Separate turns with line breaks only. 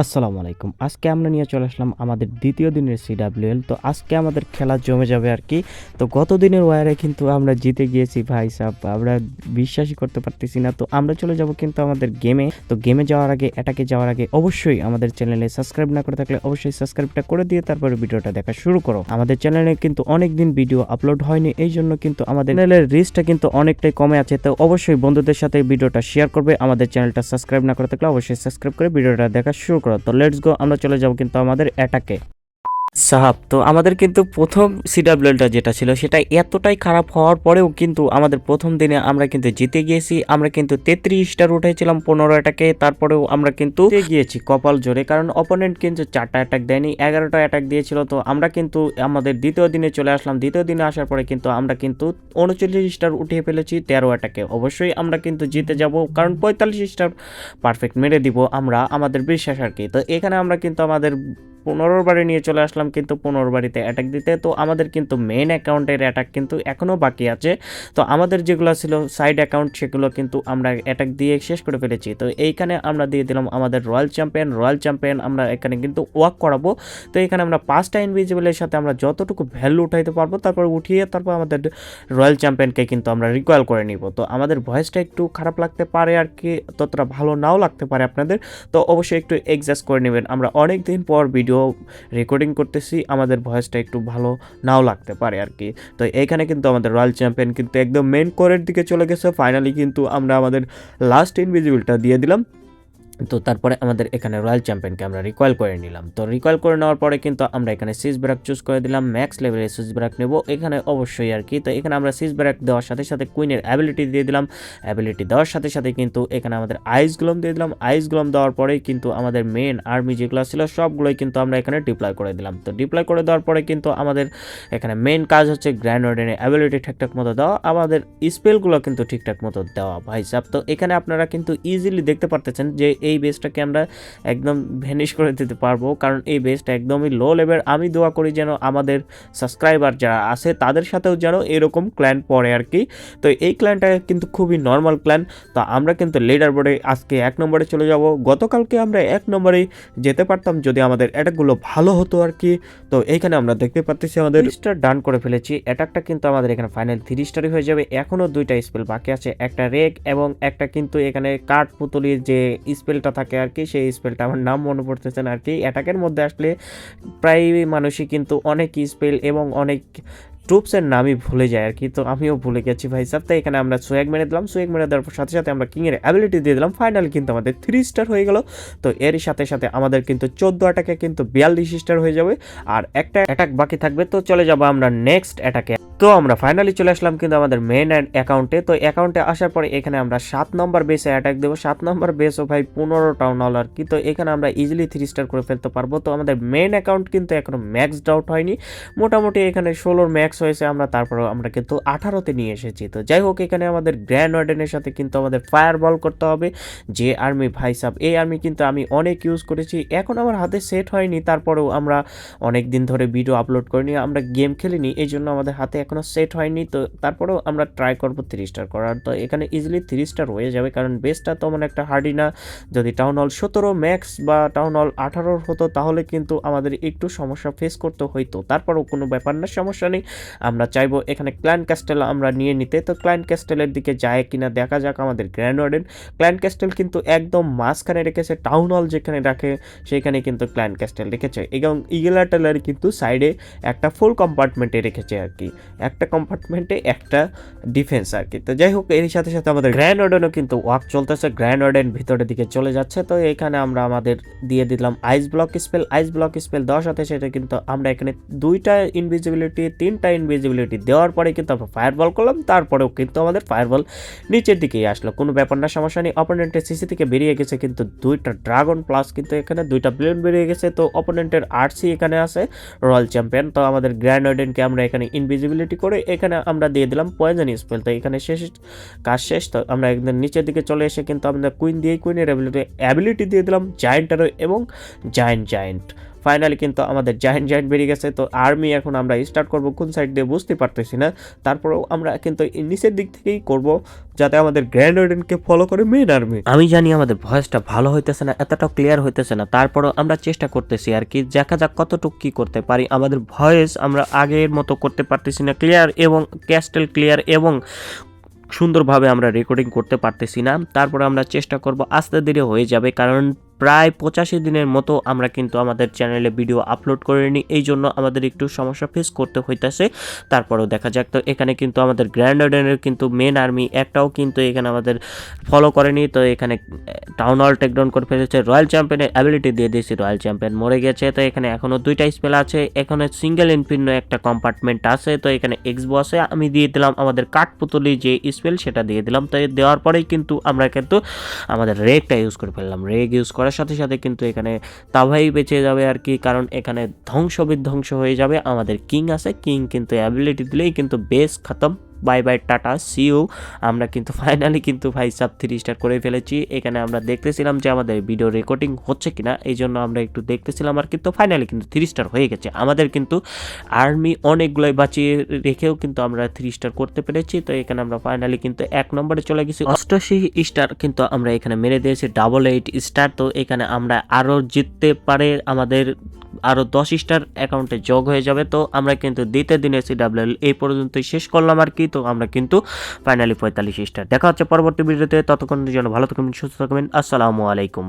আসসালামু আলাইকুম। আজকে আমরা নিয়ে চলে আসলাম আমাদের দ্বিতীয় দিনের সিডাব্লিউএল তো আজকে আমাদের খেলা জমে যাবে আর কি। তো গত দিনের ওয়ারে কিন্তু আমরা জিতে গিয়েছি ভাই সাহ আমরা বিশ্বাসই করতে পারতেছি না। তো আমরা চলে যাব কিন্তু আমাদের গেমে তো গেমে যাওয়ার আগে এটাকে যাওয়ার আগে অবশ্যই আমাদের চ্যানেলে সাবস্ক্রাইব না করে থাকলে অবশ্যই সাবস্ক্রাইবটা করে দিয়ে তারপরে ভিডিওটা দেখা শুরু করো। আমাদের চ্যানেলে কিন্তু অনেক দিন ভিডিও আপলোড হয়নি। এই জন্য কিন্তু আমাদের চ্যানেলের রিচটা কিন্তু অনেকটাই কমে আছে। তো অবশ্যই বন্ধুদের সাথে ভিডিওটা শেয়ার করবে। আমাদের চ্যানেলটা সাবস্ক্রাইব না করে থাকলে অবশ্যই সাবস্ক্রাইব করে ভিডিওটা দেখা শুরু করো। তো লেটস গো আমরা চলে যাব কিন্তু আমাদের অ্যাটাকে সাহাব, তো আমাদের কিন্তু প্রথম সিডাব্লিউএলটা যেটা ছিল সেটা এতটাই খারাপ হওয়ার পরেও কিন্তু আমাদের প্রথম দিনে আমরা কিন্তু জিতে গিয়েছি। আমরা কিন্তু তেত্রিশ স্টার উঠেছিলাম পনেরো অ্যাটাকে তারপরেও আমরা কিন্তু গিয়েছি কপাল জোরে, কারণ অপোনেন্ট কিন্তু চারটা অ্যাটাক দেয়নি, এগারোটা অ্যাটাক দিয়েছিল। তো আমরা কিন্তু আমাদের দ্বিতীয় দিনে চলে আসলাম। দ্বিতীয় দিনে আসার পরে কিন্তু আমরা কিন্তু উনচল্লিশ স্টার উঠিয়ে ফেলেছি তেরো অ্যাটাকে অবশ্যই আমরা কিন্তু জিতে যাব, কারণ পঁয়তাল্লিশ স্টার পারফেক্ট মেরে দিব আমরা, আমাদের বিশ্বাস আর কি। তো এখানে আমরা কিন্তু আমাদের পনেরোর বাড়ি নিয়ে চলে আসলাম কিন্তু পনেরো বাড়িতে অ্যাটাক দিতে। তো আমাদের কিন্তু মেন অ্যাকাউন্টের অ্যাটাক কিন্তু এখনও বাকি আছে। তো আমাদের যেগুলো ছিল সাইড অ্যাকাউন্ট সেগুলো কিন্তু আমরা অ্যাটাক দিয়ে শেষ করে ফেলেছি। তো এইখানে আমরা দিয়ে দিলাম আমাদের রয়্যাল চ্যাম্পিয়ন রয়্যাল চ্যাম্পিয়ন আমরা এখানে কিন্তু ওয়াক করাবো। তো এখানে আমরা পাঁচটা ইনভিজিবলের সাথে আমরা যতটুকু ভ্যালু উঠাইতে পারব, তারপর উঠিয়ে তারপর আমাদের রয়্যাল চ্যাম্পিয়নকে কিন্তু আমরা রিকোয়াল করে নিব। তো আমাদের ভয়েসটা একটু খারাপ লাগতে পারে আর কি, ততটা ভালো নাও লাগতে পারে আপনাদের। তো অবশ্যই একটু এক্সাস্ট করে নেবেন। আমরা অনেক দিন পর ভিডিও রেকর্ডিং করতেছি, আমাদের ভয়েসটা একটু ভালো নাও লাগতে পারে আর কি তো এইখানে কিন্তু আমাদের রয়্যাল চ্যাম্পিয়ন কিন্তু একদম মেন কোরের দিকে চলে গেছে। ফাইনালি কিন্তু আমরা আমাদের লাস্ট ইনভিজিবলটা দিয়ে দিলাম। তো তারপরে আমাদের এখানে রয়্যাল চ্যাম্পিয়নকে আমরা রিকয়েল করে নিলাম। তো রিকয়েল করে নেওয়ার পরে কিন্তু আমরা এখানে সিজ ব্র্যাক চুজ করে দিলাম ম্যাক্স লেভেলের সিজ ব্র্যাক নেব। এখানে অবশ্যই আর কি, তো এখানে আমরা সিজ ব্র্যাক দেওয়ার সাথে সাথে কুইনের অ্যাবিলিটি দিয়ে দিলাম। অ্যাবিলিটি দেওয়ার সাথে সাথে কিন্তু এখানে আমাদের আইস গ্লোম দিয়ে দিলাম। আইস গ্লোম দেওয়ার পরেই কিন্তু আমাদের মেন আর্মি যেগুলো ছিল, সবগুলোই কিন্তু আমরা এখানে ডিপ্লয় করে দিলাম। তো ডিপ্লয় করে দেওয়ার পরে কিন্তু আমাদের এখানে মেন কাজ হচ্ছে গ্র্যান্ড অর্ডেনের অ্যাবিলিটি ঠিকঠাক মতো দেওয়া। আমাদের স্পেলগুলো কিন্তু ঠিকঠাক মতো দেওয়া, ভাই সাহেব তো এখানে আপনারা কিন্তু ইজিলি দেখতে পারতেছেন যে এই বেসটাকে আমরা একদম ভ্যানিশ করে দিতে পারব। কারণ এই বেসটা একদমই লো লেভেল আমি দোয়া করি যেন আমাদের সাবস্ক্রাইবার যারা আছে, তাদের সাথেও যেন এরকম ক্ল্যান পড়ে আর কি। তো এই ক্ল্যানটা কিন্তু খুবই নর্মাল ক্ল্যান তো আমরা কিন্তু লিডার বোর্ডে আজকে এক নম্বরে চলে যাব। গতকালকে আমরা এক নম্বরে যেতে পারতাম যদি আমাদের অ্যাটাকগুলো ভালো হতো আর কি। তো এইখানে আমরা দেখতে পাচ্ছি আমাদের স্টার ডান করে ফেলেছি। অ্যাটাকটা কিন্তু আমাদের এখানে ফাইনাল থ্রি স্টারই হয়ে যাবে। এখনও দুইটা স্পেল বাকি আছে। একটা রেক এবং একটা কিন্তু এখানে কাঠ পুতুলির যে স্পেলটা থাকে আর কি, সেই স্পেলটা আমার নাম মনে পড়তেছে না আর কি। অ্যাটাকের মধ্যে আসলে প্রায় মানুষই কিন্তু অনেক স্পেল এবং অনেক ট্রুপসের নামই ভুলে যায় আর কি। তো আমিও ভুলে গেছি ভাই সাহেব তো এখানে আমরা সোয়াগ মেরে দিলাম। সোয়াগ মেরে দেওয়ার সাথে সাথে আমরা কিংয়ের অ্যাবিলিটি দিয়ে দিলাম। ফাইনাল কিন্তু আমাদের থ্রি স্টার হয়ে গেল। তো এরই সাথে সাথে আমাদের কিন্তু চোদ্দ অ্যাটাকে কিন্তু বিয়াল্লিশ স্টার হয়ে যাবে। আর একটা অ্যাটাক বাকি থাকবে। তো চলে যাব আমরা নেক্সট অ্যাটাকে তো আমরা ফাইনালি চলে আসলাম কিন্তু আমাদের মেন অ্যান্ড অ্যাকাউন্টে তো অ্যাকাউন্টে আসার পরে এখানে আমরা সাত নম্বর বেসে অ্যাটাক দেবো। সাত নম্বর বেসও ভাই পনেরো টাউন আর কি। তো এখানে আমরা ইজিলি থ্রি স্টার করে ফেলতে পারব। তো আমাদের মেন অ্যাকাউন্ট কিন্তু এখনও ম্যাক্স ডাউট হয়নি। মোটামুটি এখানে ষোলোর ম্যাক্স হয়েছে। আমরা তারপরেও আমরা কিন্তু আঠারোতে নিয়ে এসেছি। তো যাই হোক, এখানে আমাদের গ্র্যান্ড ওয়ার্ডেনের সাথে কিন্তু আমাদের ফায়ার বল করতে হবে। যে আর্মি ভাই সাব, এই আর্মি কিন্তু আমি অনেক ইউজ করেছি। এখন আমার হাতে সেট হয়নি। তারপরেও আমরা অনেক দিন ধরে ভিডিও আপলোড করিনি। আমরা গেম খেলিনি। এই জন্য আমাদের হাতে এখনও সেট হয়নি, তো তারপরেও আমরা ট্রাই করব থ্রি স্টার করার। তো এখানে ইজিলি থ্রি স্টার হয়ে যাবে, কারণ বেসটা তেমন একটা হার্ডি না। যদি টাউন হল সতেরো ম্যাক্স বা টাউন হল আঠারোর হতো, তাহলে কিন্তু আমাদের একটু সমস্যা ফেস করতে হইতো। তারপরেও কোনো ব্যাপার না, সমস্যা নেই। আমরা চাইব এখানে ক্ল্যান ক্যাস্টেল আমরা নিয়ে নিতে। তো ক্ল্যান ক্যাস্টেলের দিকে যায় কিনা, দেখা যাক আমাদের গ্র্যান্ড ওয়ার্ডেন ক্ল্যান ক্যাস্টেল কিন্তু একদম মাঝখানে রেখেছে টাউন হল যেখানে রাখে, সেখানে কিন্তু ক্ল্যান ক্যাস্টেল রেখেছে। এবং ইগেলাটেলার কিন্তু সাইডে একটা ফুল কম্পার্টমেন্টে রেখেছে আর কি। একটা কম্পার্টমেন্টে একটা ডিফেন্স আর কি তো যাই হোক এর সাথে সাথে আমাদের গ্র্যান্ড ওয়ার্ডেনও কিন্তু ওয়াক চলতেছে। গ্র্যান্ড ওয়ার্ডেন ভিতরের দিকে চলে যাচ্ছে। তো এখানে আমরা আমাদের দিয়ে দিলাম ice block spell ice block spell দেওয়ার সাথে সাথে কিন্তু আমরা এখানে দুইটা ইনভিজিবিলিটি তিনটা ইনভিজিবিলিটি দেওয়ার পরে কিন্তু আমরা ফায়ার বল করলাম। তারপরেও কিন্তু আমাদের ফায়ার বল নিচের দিকেই আসলো। কোনো ব্যাপার না, সমস্যা নেই। অপোনেন্টের সিসি থেকে বেরিয়ে গেছে কিন্তু দুইটা ড্রাগন প্লাস কিন্তু এখানে দুইটা ব্লেন বেরিয়ে গেছে। তো অপোনেন্টের আরসি এখানে আছে রয়্যাল চ্যাম্পিয়ন তো আমাদের গ্র্যান্ড ওয়ার্ডেনকে আমরা এখানে ইনভিজিবিলিটি করে এখানে আমরা দিয়ে দিলাম পয়জন স্পেল তো এখানে শেষ কাজ শেষ। তো আমরা একদম নিচের দিকে চলে এসে কিন্তু আমরা কুইন দিয়ে কুইনের অ্যাবিলিটি অ্যাবিলিটি দিয়ে দিলাম জায়েন্টারও এবং জায়েন্ট জায়েন্ট ফাইনালি কিন্তু আমাদের জায়েন্ট জায়েন্ট বেরিয়ে গেছে, তো আর্মি এখন আমরা স্টার্ট করব, কোন সাইড দিয়ে বুঝতে পারতেছি না। তারপরেও আমরা কিন্তু নিচের দিক থেকেই করব, যাতে আমাদের গ্র্যান্ড অর্ডেনকে ফলো করে মেন আর্মি আমি জানি আমাদের ভয়েসটা ভালো হইতেছে না, এতটাও ক্লিয়ার হইতেছে না, তারপরও আমরা চেষ্টা করতেছি আর কি, দেখা যাক কতটুকু কি করতে পারি। আমাদের ভয়েস আমরা আগের মতো করতে পারতেছি না ক্লিয়ার এবং ক্যাস্টেল ক্লিয়ার এবং সুন্দরভাবে আমরা রেকর্ডিং করতে পারতেছি না। তারপরে আমরা চেষ্টা করব, আস্তে ধীরে হয়ে যাবে, কারণ প্রায় পঁচাশি দিনের মতো আমরা কিন্তু আমাদের চ্যানেলে ভিডিও আপলোড করিনি এই জন্য আমাদের একটু সমস্যা ফেস করতে হইতাছে। তারপরেও দেখা যাক তো এখানে কিন্তু আমাদের গ্র্যান্ড অর্ডেনের কিন্তু মেন আর্মি একটাও কিন্তু এখানে আমাদের ফলো করেনি। তো এখানে টাউন হল টেকডাউন করে ফেলেছে। রয়্যাল চ্যাম্পিয়নের অ্যাবিলিটি দিয়ে দিয়েছি রয়্যাল চ্যাম্পিয়ন মরে গেছে। তো এখানে এখনও দুইটা স্পেল আছে। এখানে সিঙ্গেল ইনফিন্ন একটা কম্পার্টমেন্ট আছে। তো এখানে এক্সবো আছে আমি দিয়ে দিলাম আমাদের কাঠপুতলি যে স্পেল সেটা দিয়ে দিলাম। তো দেওয়ার পরেই কিন্তু আমরা কিন্তু আমাদের রেগটা ইউজ করে ফেললাম। রেগ ইউজ করার সাথে সাথে কিন্তু এখানে তাভাই বেঁচে যাবে আর কি, কারণ এখানে ধ্বংস বিধ্বংস হয়ে যাবে। আমাদের কিং আছে কিং কিন্তু অ্যাবিলিটি দিলেই কিন্তু বেশ খতম। বাই বাই টাটা সিও আমরা কিন্তু ফাইনালি কিন্তু ভাই সাব থ্রি স্টার করে ফেলেছি। এখানে আমরা দেখতেছিলাম যে আমাদের ভিডিও রেকর্ডিং হচ্ছে কিনা, এই জন্য আমরা একটু দেখতেছিলাম আর কিন্তু ফাইনালি কিন্তু থ্রি স্টার হয়ে গেছে। আমাদের কিন্তু আর্মি অনেকগুলোই বাঁচিয়ে রেখেও কিন্তু আমরা থ্রি স্টার করতে পেরেছি। তো এখানে আমরা ফাইনালি কিন্তু এক নম্বরে চলে গেছি। অষ্টআশি স্টার কিন্তু আমরা এখানে মেরে দিয়েছি ডাবল এইট স্টার তো এখানে আমরা আরও জিততে পারে আমাদের আরও দশ স্টার অ্যাকাউন্টে যোগ হয়ে যাবে। তো আমরা কিন্তু দ্বিতীয় দিনে সিডাব্লিউএল এই পর্যন্তই শেষ করলাম আর কি। তো আমরা কিন্তু ফাইনালি পঁয়তাল্লিশ স্টার। দেখা হচ্ছে পরবর্তী ভিডিওতে। ততক্ষণ যেন ভালো থাকবেন, সুস্থ থাকবেন। আসসালামু আলাইকুম.